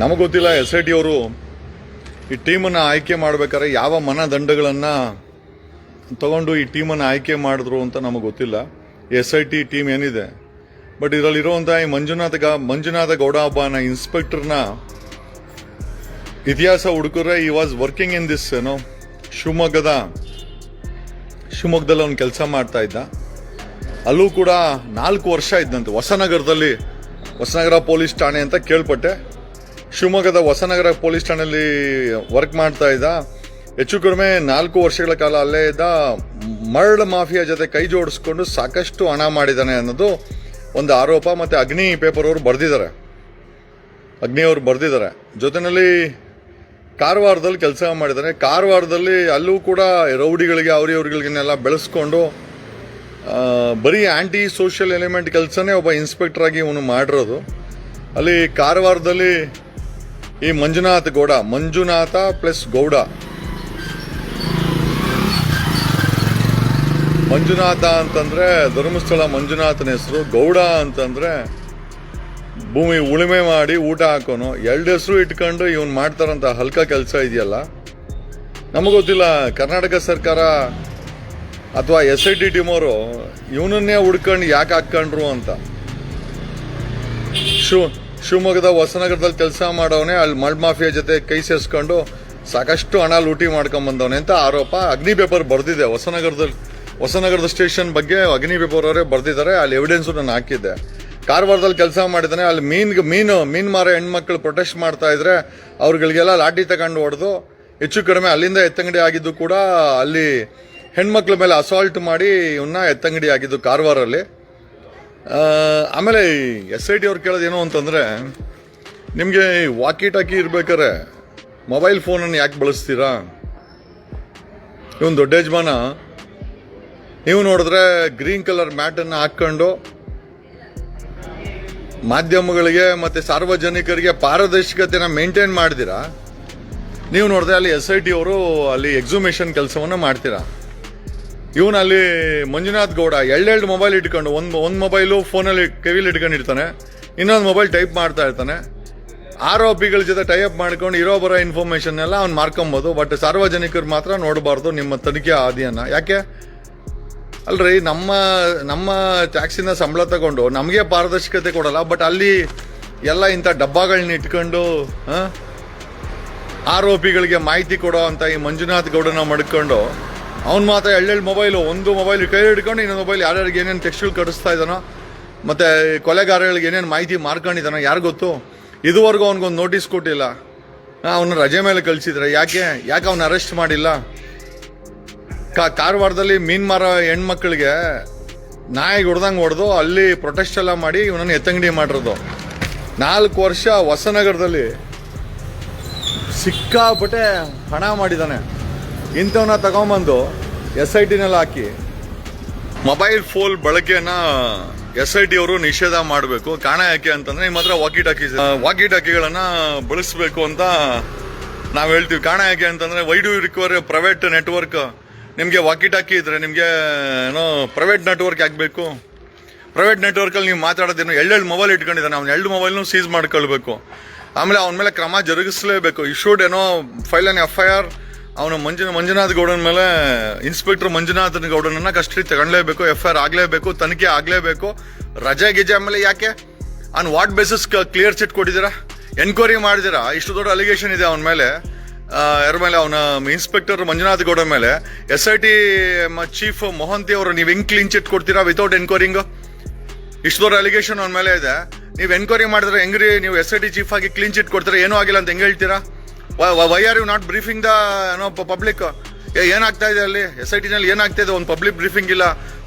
ನಮಗೆ ಗೊತ್ತಿಲ್ಲ S I T ಅವರು ಈ ಟೀಮನ್ನು ಆಯ್ಕೆ ಮಾಡಬೇಕಾದ್ರೆ ಯಾವ ಮನದಂಡಗಳನ್ನು ತಗೊಂಡು ಈ ಟೀಮನ್ನು ಆಯ್ಕೆ ಮಾಡಿದ್ರು ಅಂತ ನಮಗೆ ಗೊತ್ತಿಲ್ಲ. ಎಸ್ ಐ ಟಿ ಟೀಮ್ ಏನಿದೆ? ಬಟ್ ಇದರಲ್ಲಿರುವಂಥ ಈ ಮಂಜುನಾಥ ಗ ಮಂಜುನಾಥ ಗೌಡ ಹಬ್ಬನ ಇನ್ಸ್ಪೆಕ್ಟರ್ನ ಇತಿಹಾಸ ಹುಡುಕಿದ್ರೆ ಈ ವಾಸ್ ವರ್ಕಿಂಗ್ ಇನ್ ದಿಸ್ ಏನೋ ಶಿವಮೊಗ್ಗದ, ಶಿವಮೊಗ್ಗದಲ್ಲಿ ಅವ್ನು ಕೆಲಸ ಮಾಡ್ತಾ ಇದ್ದ. ಅಲ್ಲೂ ಕೂಡ ನಾಲ್ಕು ವರ್ಷ ಇದ್ದಂತೆ. ಹೊಸನಗರದಲ್ಲಿ, ಹೊಸನಗರ ಪೊಲೀಸ್ ಠಾಣೆ ಅಂತ ಕೇಳ್ಪಟ್ಟೆ. ಶಿವಮೊಗ್ಗದ ಹೊಸನಗರ ಪೊಲೀಸ್ ಠಾಣೆಯಲ್ಲಿ ವರ್ಕ್ ಮಾಡ್ತಾ ಇದ್ದ. ಹೆಚ್ಚು ಕಡಿಮೆ ನಾಲ್ಕು ವರ್ಷಗಳ ಕಾಲ ಅಲ್ಲೇ ಇದ್ದ ಮರಳು ಮಾಫಿಯಾ ಜೊತೆ ಕೈ ಜೋಡಿಸ್ಕೊಂಡು ಸಾಕಷ್ಟು ಹಣ ಮಾಡಿದ್ದಾನೆ ಅನ್ನೋದು ಒಂದು ಆರೋಪ ಮತ್ತು ಅಗ್ನಿ ಪೇಪರ್ ಅವರು ಬರೆದಿದ್ದಾರೆ. ಅಗ್ನಿ ಅವರು ಬರೆದಿದ್ದಾರೆ. ಜೊತೆಯಲ್ಲಿ ಕಾರವಾರದಲ್ಲಿ ಕೆಲಸ ಮಾಡಿದ್ದಾರೆ. ಕಾರವಾರದಲ್ಲಿ ಅಲ್ಲೂ ಕೂಡ ರೌಡಿಗಳಿಗೆ ಅವ್ರಿ ಬೆಳೆಸ್ಕೊಂಡು ಬರೀ ಆ್ಯಂಟಿ ಸೋಷಿಯಲ್ ಎಲಿಮೆಂಟ್ ಕೆಲಸನೇ ಒಬ್ಬ ಇನ್ಸ್ಪೆಕ್ಟರ್ ಆಗಿ ಇವನು ಮಾಡಿರೋದು. ಅಲ್ಲಿ ಕಾರವಾರದಲ್ಲಿ ಈ ಮಂಜುನಾಥ್ ಗೌಡ, ಮಂಜುನಾಥ ಪ್ಲಸ್ ಗೌಡ. ಮಂಜುನಾಥ ಅಂತಂದ್ರೆ ಧರ್ಮಸ್ಥಳ ಮಂಜುನಾಥನ ಹೆಸರು, ಗೌಡ ಅಂತಂದ್ರೆ ಭೂಮಿ ಉಳುಮೆ ಮಾಡಿ ಊಟ ಹಾಕೋನು. ಎರಡು ಹೆಸರು ಇಟ್ಕೊಂಡು ಇವನು ಮಾಡ್ತಾರಂತ ಹಲ್ಕ ಕೆಲಸ ಇದೆಯಲ್ಲ? ನಮಗೆ ಗೊತ್ತಿಲ್ಲ, ಕರ್ನಾಟಕ ಸರ್ಕಾರ ಅಥವಾ ಎಸ್ ಐ ಟಿ ಅವರು ಇವನನ್ನೇ ಹುಡ್ಕೊಂಡು ಯಾಕೆ ಹಾಕ್ಕೊಂಡ್ರು ಅಂತ. ಶಿವ ಶಿವಮೊಗ್ಗದ ಹೊಸನಗರದಲ್ಲಿ ಕೆಲಸ ಮಾಡೋವನೇ ಅಲ್ಲಿ ಮಳ್ ಮಾಫಿಯಾ ಜೊತೆ ಕೈ ಸೇರಿಸ್ಕೊಂಡು ಸಾಕಷ್ಟು ಹಣ ಲೂಟಿ ಮಾಡ್ಕೊಂಡ್ ಬಂದವನೆ ಅಂತ ಆರೋಪ. ಅಗ್ನಿ ಪೇಪರ್ ಬರ್ದಿದೆ. ಹೊಸನಗರದಲ್ಲಿ, ಹೊಸನಗರದ ಸ್ಟೇಷನ್ ಬಗ್ಗೆ ಅಗ್ನಿ ಪೇಪರ್ ಅವರೇ ಬರ್ದಿದ್ದಾರೆ. ಅಲ್ಲಿ ಎವಿಡೆನ್ಸ್ ನಾನು ಹಾಕಿದ್ದೆ ಕಾರವಾರದಲ್ಲಿ ಕೆಲಸ ಮಾಡಿದ್ದಾನೆ ಅಲ್ಲಿ ಮೀನ್, ಮೀನು, ಮೀನ್ ಮಾರ ಹೆಣ್ಮಕ್ಳು ಪ್ರೊಟೆಸ್ಟ್ ಮಾಡ್ತಾ ಇದ್ರೆ ಅವ್ರಗಳಿಗೆಲ್ಲ ಲಾಠಿ ತಗೊಂಡು ಹೊಡೆದು ಹೆಚ್ಚು ಕಡಿಮೆ ಅಲ್ಲಿಂದ ಎತ್ತಂಗಡಿ ಆಗಿದ್ದು ಕೂಡ ಅಲ್ಲಿ ಹೆಣ್ಮಕ್ಳ ಮೇಲೆ ಅಸಾಲ್ಟ್ ಮಾಡಿ ಇವನ್ನ ಎತ್ತಂಗಡಿ ಆಗಿದ್ದು ಕಾರವಾರಲ್ಲಿ ಆಮೇಲೆ ಎಸ್ ಐ ಟಿ ಅವ್ರು ಕೇಳೋದು ಏನು ಅಂತಂದರೆ, ನಿಮಗೆ ವಾಕಿ ಟಾಕಿ ಇರ್ಬೇಕಾರೆ ಮೊಬೈಲ್ ಫೋನನ್ನು ಯಾಕೆ ಬಳಸ್ತೀರಾ? ಇವನು ದೊಡ್ಡ ಯಜಮಾನ, ನೀವು ನೋಡಿದ್ರೆ ಗ್ರೀನ್ ಕಲರ್ ಮ್ಯಾಟನ್ನು ಹಾಕ್ಕೊಂಡು ಮಾಧ್ಯಮಗಳಿಗೆ ಮತ್ತು ಸಾರ್ವಜನಿಕರಿಗೆ ಪಾರದರ್ಶಕತೆಯನ್ನು ಮೇಂಟೈನ್ ಮಾಡಿದಿರಾ? ನೀವು ನೋಡಿದ್ರೆ ಅಲ್ಲಿ ಎಸ್ ಐ ಟಿ ಅವರು ಅಲ್ಲಿ ಎಕ್ಸುಮೇಷನ್ ಕೆಲಸವನ್ನು ಮಾಡ್ತೀರಾ? ಇವನು ಅಲ್ಲಿ ಮಂಜುನಾಥ್ ಗೌಡ ಎರಡೆರಡು ಮೊಬೈಲ್ ಇಟ್ಕೊಂಡು, ಒಂದು ಒಂದು ಮೊಬೈಲು ಫೋನಲ್ಲಿ ಕೆವಿಲಿ ಇಟ್ಕೊಂಡು ಇರ್ತಾನೆ. ಇನ್ನೊಂದು ಮೊಬೈಲ್ ಟೈಪ್ ಮಾಡ್ತಾ ಇರ್ತಾನೆ. ಆರೋಪಿಗಳ ಜೊತೆ ಟೈಅಪ್ ಮಾಡ್ಕೊಂಡು ಇರೋ ಬರೋ ಇನ್ಫಾರ್ಮೇಶನ್ ಎಲ್ಲ ಅವ್ನು ಮಾರ್ಕೊಬೋದು ಬಟ್ ಸಾರ್ವಜನಿಕರು ಮಾತ್ರ ನೋಡಬಾರ್ದು ನಿಮ್ಮ ತನಿಖೆ ಆದಿಯನ್ನು. ಯಾಕೆ? ಅಲ್ರಿ, ನಮ್ಮ ನಮ್ಮ ಟ್ಯಾಕ್ಸಿನ ಸಂಬಳ ತಗೊಂಡು ನಮಗೆ ಪಾರದರ್ಶಕತೆ ಕೊಡಲ್ಲ ಬಟ್ ಅಲ್ಲಿ ಎಲ್ಲ ಇಂಥ ಡಬ್ಬಗಳನ್ನ ಇಟ್ಕೊಂಡು ಆರೋಪಿಗಳಿಗೆ ಮಾಹಿತಿ ಕೊಡೋ ಅಂತ ಈ ಮಂಜುನಾಥ್ ಗೌಡನ ಮಡ್ಕೊಂಡು ಅವ್ನು ಮಾತ್ರ ಎಳ್ಳೆಳ್ಳು ಮೊಬೈಲು, ಒಂದು ಮೊಬೈಲ್ ಕೈ ಹಿಡ್ಕೊಂಡು ಇನ್ನೊಂದು ಮೊಬೈಲ್ ಯಾರ್ಯಾರಿಗೆ ಏನೇನು ಟೆಕ್ಸ್ಟ್ಗಳು ಕಟ್ಟಿಸ್ತಾ ಇದ್ದಾನೋ, ಮತ್ತು ಕೊಲೆಗಾರಗಳಿಗೆ ಏನೇನು ಮಾಹಿತಿ ಮಾರ್ಕೊಂಡಿದ್ದಾನೋ ಯಾರು ಗೊತ್ತು? ಇದುವರೆಗೂ ಅವ್ನಿಗೊಂದು ನೋಟಿಸ್ ಕೊಟ್ಟಿಲ್ಲ. ಅವನ ರಜೆ ಮೇಲೆ ಕಳಿಸಿದ್ರೆ ಯಾಕೆ? ಯಾಕೆ ಅವ್ನು ಅರೆಸ್ಟ್ ಮಾಡಿಲ್ಲ? ಕಾರವಾರದಲ್ಲಿ ಮೀನು ಮಾರೋ ಹೆಣ್ಮಕ್ಳಿಗೆ ನಾಯಿ ಹೊಡೆದಂಗೆ ಹೊಡೆದು ಅಲ್ಲಿ ಪ್ರೊಟೆಸ್ಟ್ ಎಲ್ಲ ಮಾಡಿ ಇವನನ್ನು ಎತ್ತಂಗಡಿ ಮಾಡಿರೋದು. ನಾಲ್ಕು ವರ್ಷ ಹೊಸನಗರದಲ್ಲಿ ಸಿಕ್ಕಾಪಟ್ಟೆ ಹಣ ಮಾಡಿದ್ದಾನೆ. ಇಂಥವನ್ನ ತಗೊಂಬಂದು ಎಸ್ ಐ ಟಿನಲ್ಲಿ ಹಾಕಿ. ಮೊಬೈಲ್ ಫೋನ್ ಬಳಕೆಯನ್ನ ಎಸ್ ಐ ಟಿ ಅವರು ನಿಷೇಧ ಮಾಡಬೇಕು. ಕಾಣ ಯಾಕೆ ಅಂತಂದ್ರೆ ನಿಮ್ಮ ಹತ್ರ ವಾಕಿ ಟಾಕಿ ವಾಕಿ ಟಾಕಿಗಳನ್ನ ಬಳಸಬೇಕು ಅಂತ ನಾವು ಹೇಳ್ತೀವಿ. ಕಾಣ ಯಾಕೆ ಅಂತಂದ್ರೆ why do require private network. ನಿಮಗೆ ವಾಕಿ ಟಾಕಿ ಇದ್ರೆ ನಿಮಗೆ, ಏನೋ, ಪ್ರೈವೇಟ್ ನೆಟ್ವರ್ಕ್ ಆಗಬೇಕು. ಪ್ರೈವೇಟ್ ನೆಟ್ವರ್ಕಲ್ಲಿ ನೀವು ಮಾತಾಡೋದೇನು, ಎಳ್ಳೆಳ್ಳು ಮೊಬೈಲ್ ಇಟ್ಕೊಂಡಿದ್ದಾನೆ ಅವ್ನು. ಎರಡು ಮೊಬೈಲ್ನು ಸೀಸ್ ಮಾಡ್ಕೊಳ್ಬೇಕು. ಆಮೇಲೆ ಅವನ ಮೇಲೆ ಕ್ರಮ ಜರುಗಿಸಲೇಬೇಕು. ಇಶ್ಯೂಡ್ ಏನೋ file an F I R ಅವನು ಮಂಜುನ, ಮಂಜುನಾಥ್ ಗೌಡನ ಮೇಲೆ ಇನ್ಸ್ಪೆಕ್ಟರ್ ಮಂಜುನಾಥ್ ಗೌಡನನ್ನ ಕಸ್ಟಡಿ ತಗೊಳ್ಳೇಬೇಕು ಎಫ್ ಐ ಆರ್ ಆಗಲೇಬೇಕು, ತನಿಖೆ ಆಗಲೇಬೇಕು. ರಜೆ ಗಿಜೆ ಆಮೇಲೆ ಯಾಕೆ? On what basis clear chit ಕೊಟ್ಟಿದ್ದೀರಾ? ಎನ್ಕ್ವೈರಿ ಮಾಡಿದಿರಾ ಇಷ್ಟು ದೊಡ್ಡ ಅಲಿಗೇಷನ್ ಇದೆ ಅವನ ಮೇಲೆ. ಯಾರ ಮೇಲೆ? ಅವನ ಇನ್ಸ್ಪೆಕ್ಟರ್ ಮಂಜುನಾಥ್ ಗೌಡ ಮೇಲೆ. S I T chief Mohanty ಅವರು, ನೀವು ಹೆಂಗ್ ಕ್ಲೀನ್ ಚಿಟ್ ಕೊಡ್ತೀರಾ ವಿತೌಟ್ ಎನ್ಕ್ವೈರಿಂಗ್ ಇಷ್ಟು ದೊಡ್ಡ ಅಲಿಗೇಷನ್ ಅವನ ಮೇಲೆ ಇದೆ. ನೀವು ಎನ್ಕ್ವೈರಿ ಮಾಡಿದ್ರೆ ಹೆಂಗ್ರಿ? ನೀವು ಎಸ್ ಐ ಟಿ ಚೀಫ್ ಆಗಿ ಕ್ಲೀನ್ ಚಿಟ್ ಕೊಡ್ತೀರಾ? ಏನೂ ಆಗಿಲ್ಲ ಅಂತ ಹೆಂಗ್ ಹೇಳ್ತೀರಾ? Why are you not briefing the ಏನೋ ಪಬ್ಲಿಕ್ ಏನಾಗ್ತಾ ಇದೆ ಅಲ್ಲಿ? ಎಸ್ ಐ ಟಿನಲ್ಲಿ ಏನಾಗ್ತಾ ಇದೆ ಒಂದು ಪಬ್ಲಿಕ್ ಬ್ರೀಫಿಂಗ್ ಇಲ್ಲ.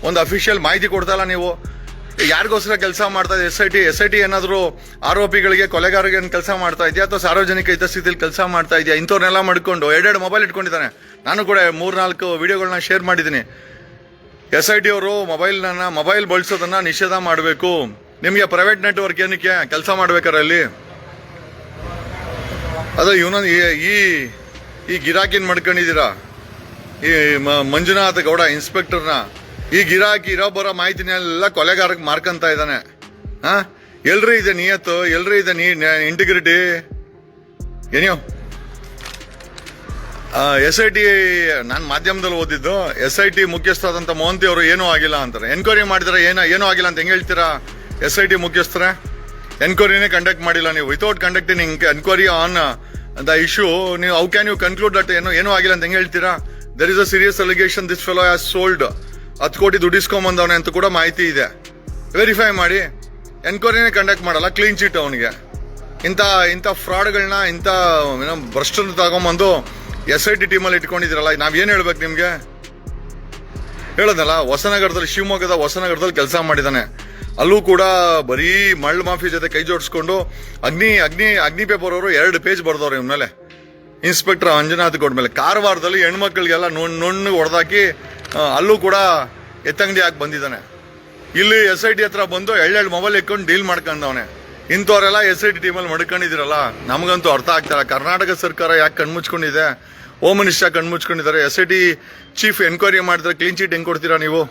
ಒಂದು ಅಫಿಷಿಯಲ್ ಮಾಹಿತಿ ಕೊಡ್ತಾ ಇಲ್ಲ ನೀವು ಯಾರಿಗೋಸ್ಕರ ಕೆಲಸ ಮಾಡ್ತಾ ಇದೆ? S I T S I T ಏನಾದರೂ ಆರೋಪಿಗಳಿಗೆ, ಕೊಲೆಗಾರರಿಗೆ ಕೆಲಸ ಮಾಡ್ತಾ ಇದೆಯಾ? ಅಥವಾ ಸಾರ್ವಜನಿಕ ಹಿತಸ್ಥಿತಿಯಲ್ಲಿ ಕೆಲಸ ಮಾಡ್ತಾ ಇದೆಯಾ? ಇಂಥವ್ರನ್ನೆಲ್ಲ ಮಾಡ್ಕೊಂಡು ಎರಡೆರಡು ಮೊಬೈಲ್ ಇಟ್ಕೊಂಡಿದ್ದಾನೆ. ನಾನು ಕೂಡ ಮೂರ್ನಾಲ್ಕು ವಿಡಿಯೋಗಳನ್ನ ಶೇರ್ ಮಾಡಿದ್ದೀನಿ. ಎಸ್ ಐ ಟಿ ಅವರು ಮೊಬೈಲ್ನ ಮೊಬೈಲ್ ಬಳಸೋದನ್ನು ನಿಷೇಧ ಮಾಡಬೇಕು. ನಿಮಗೆ ಪ್ರೈವೇಟ್ ನೆಟ್ವರ್ಕ್ ಏನಕ್ಕೆ? ಕೆಲಸ ಮಾಡ್ಬೇಕಾರೆ ಅಲ್ಲಿ? ಅದು ಇವನೊಂದು ಈ ಈ ಗಿರಾಕಿನ ಮಾಡ್ಕೊಂಡಿದ್ದೀರಾ? ಈ ಮಂಜುನಾಥ ಗೌಡ ಇನ್ಸ್ಪೆಕ್ಟರ್ನ ಈ ಗಿರಾಕಿ, ಇರೋ ಬರೋ ಮಾಹಿತಿನೆಲ್ಲ ಕೊಲೆಗಾರಕ್ಕೆ ಮಾರ್ಕಂತ ಇದ್ದಾನೆ ಹಾ? ಎಲ್ರಿ ಇದೆ ನಿಯತ್ತು, ಎಲ್ರಿ ಇದೆ ನೀ ಇಂಟಿಗ್ರಿಟಿ ಏನೋ ಎಸ್ ಐ ಟಿ ನಾನು ಮಾಧ್ಯಮದಲ್ಲಿ ಓದಿದ್ದು ಎಸ್ ಐ ಟಿ ಮುಖ್ಯಸ್ಥರಾದಂಥ ಮೋಹಂತಿ ಅವರು ಏನೂ ಆಗಿಲ್ಲ ಅಂತಾರೆ. ಎನ್ಕ್ವೈರಿ ಮಾಡಿದ್ರೆ ಏನೋ, ಏನೂ ಆಗಿಲ್ಲ ಅಂತ ಹೆಂಗೆ ಹೇಳ್ತೀರಾ ಎಸ್ ಐ ಟಿ ಮುಖ್ಯಸ್ಥರೇ? ಎನ್ಕ್ವೈರಿನೇ ಕಂಡಕ್ಟ್ ಮಾಡಿಲ್ಲ ನೀವು. Without conducting enquiry on the issue ನೀವು how can you conclude that ಏನು, ಏನೂ ಆಗಿಲ್ಲ ಅಂತ ಹೆಂಗೆ ಹೇಳ್ತೀರಾ? There is a serious allegation this fellow has sold ಹತ್ತು ಕೋಟಿ ದುಡ್ಡಿಸ್ಕೊಂಬಂದವನೆ ಅಂತ ಕೂಡ ಮಾಹಿತಿ ಇದೆ. ವೆರಿಫೈ ಮಾಡಿ. ಎನ್ಕ್ವೈರಿನೇ ಕಂಡಕ್ಟ್ ಮಾಡಲ್ಲ ಕ್ಲೀನ್ ಚೀಟ್ ಅವನಿಗೆ. ಇಂಥ ಇಂಥ ಫ್ರಾಡ್ಗಳನ್ನ ಇಂಥ, ಏನೋ, ಭ್ರಷ್ಟನ್ನು ತಗೊಂಬಂದು ಎಸ್ ಐ ಟಿ ಟೀಮಲ್ಲಿ ಇಟ್ಕೊಂಡಿದ್ದೀರಲ್ಲ ನಾವೇನು ಹೇಳ್ಬೇಕು ನಿಮಗೆ? ಹೇಳೋದಲ್ಲ, ಹೊಸನಗರದಲ್ಲಿ, ಶಿವಮೊಗ್ಗದ ಹೊಸನಗರದಲ್ಲಿ ಕೆಲಸ ಮಾಡಿದ್ದಾನೆ ಅಲ್ಲೂ ಕೂಡ ಬರೀ ಮಳ್ಳ ಮಾಫಿ ಜೊತೆ ಕೈ ಜೋಡಿಸ್ಕೊಂಡು ಅಗ್ನಿ ಅಗ್ನಿ ಅಗ್ನಿ ಪೇಪರ್ ಅವರು ಎರಡು ಪೇಜ್ ಬರ್ದವ್ರು ಇವನ ಮೇಲೆ. ಇನ್ಸ್ಪೆಕ್ಟರ್ ಅಂಜನಾಥ್ ಗೌಡ್ ಮೇಲೆ. ಕಾರವಾರದಲ್ಲಿ ಹೆಣ್ಮಕ್ಳಿಗೆಲ್ಲ ನುಣ್ಣು ನುಣ್ಣು ಹೊಡೆದಾಕಿ ಅಲ್ಲೂ ಕೂಡ ಎತ್ತಂಗಡಿ ಹಾಕಿ ಬಂದಿದ್ದಾನೆ. ಇಲ್ಲಿ ಎಸ್ ಐ ಟಿ ಹತ್ರ ಬಂದು ಎಳ್ಳೆಳ್ಳು ಮೊಬೈಲ್ ಇಕ್ಕೊಂಡು ಡೀಲ್ ಮಾಡ್ಕೊಂಡವನೆ. ಇಂಥವರೆಲ್ಲ ಎಸ್ ಐ ಟಿ ಟೀಮಲ್ಲಿ ಮಡ್ಕೊಂಡಿದ್ದೀರಲ್ಲ, ನಮಗಂತೂ ಅರ್ಥ ಆಗ್ತಾರೆ ಕರ್ನಾಟಕ ಸರ್ಕಾರ ಯಾಕೆ ಕಣ್ಮುಚ್ಕೊಂಡಿದೆ home minister ಕಣ್ಮುಚ್ಕೊಂಡಿದ್ದಾರೆ S I T chief enquiry ಮಾಡಿದ್ರೆ ಕ್ಲೀನ್ ಚೀಟ್ ಹೆಂಗೆ ಕೊಡ್ತೀರಾ ನೀವು?